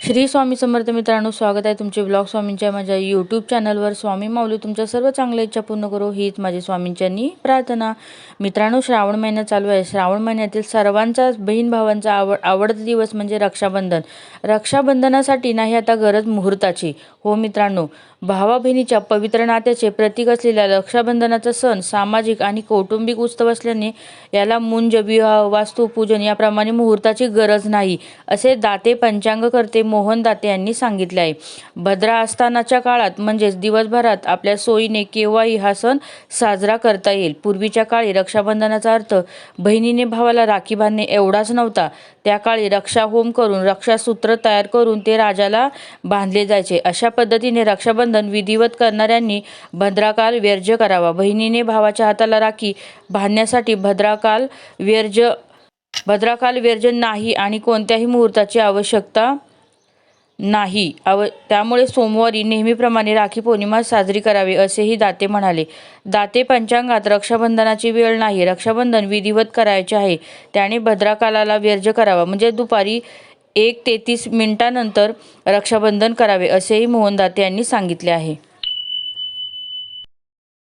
श्री स्वामी समर्थ मित्रांनो स्वागत आहे तुमचे ब्लॉग स्वामींच्या माझ्या यूट्यूब चॅनलवर स्वामी माऊली तुमच्या सर्व चांगल्या इच्छा पूर्ण करो. हीच माझी स्वामींच्यांनी प्रार्थना. मित्रांनो श्रावण महिना चालू आहे. श्रावण महिन्यातील सर्वांचा बहीण भावांचा आवड आवडता दिवस म्हणजे रक्षाबंधन. रक्षाबंधनासाठी नाही आता गरज मुहूर्ताची. हो मित्रांनो भावा बहिणीच्या पवित्र नात्याचे प्रतीक असलेल्या रक्षाबंधनाचा सण सामाजिक आणि कौटुंबिक उत्सव असल्याने याला मुंज विवाह वास्तुपूजन याप्रमाणे मुहूर्ताची गरज नाही. असे दाते पंचांग करते मोहन दाते यांनी सांगितले आहे. भद्रा आस्थानाच्या काळात म्हणजेच दिवसभरात आपल्या सोयीने केव्हाही हा सण साजरा करता येईल. पूर्वीच्या काळी रक्षाबंधनाचा अर्थ बहिणीने भावाला राखी बांधणे एवढाच नव्हता. त्या काळी रक्षा होम करून रक्षासूत्र तयार करून ते राजाला बांधले जायचे. अशा पद्धतीने रक्षाबंधन विधिवत करणाऱ्यांनी भद्राकाल व्यर्ज करावा. बहिणीने भावाच्या हाताला राखी बांधण्यासाठी भद्राकाल व्यर्ज भद्राकाल व्यर्जन नाही आणि कोणत्याही मुहूर्ताची आवश्यकता नाही. अव त्यामुळे सोमवारी नेहमीप्रमाणे राखी पौर्णिमा साजरी करावी असेही दाते म्हणाले. दाते पंचांगात रक्षाबंधनाची वेळ नाही. रक्षाबंधन विधिवत करायचे आहे. त्याने भद्राकालाला व्यर्ज करावा. म्हणजे दुपारी एक तेहतीस मिनिटानंतर रक्षाबंधन करावे असेही मोहन दाते यांनी सांगितले आहे.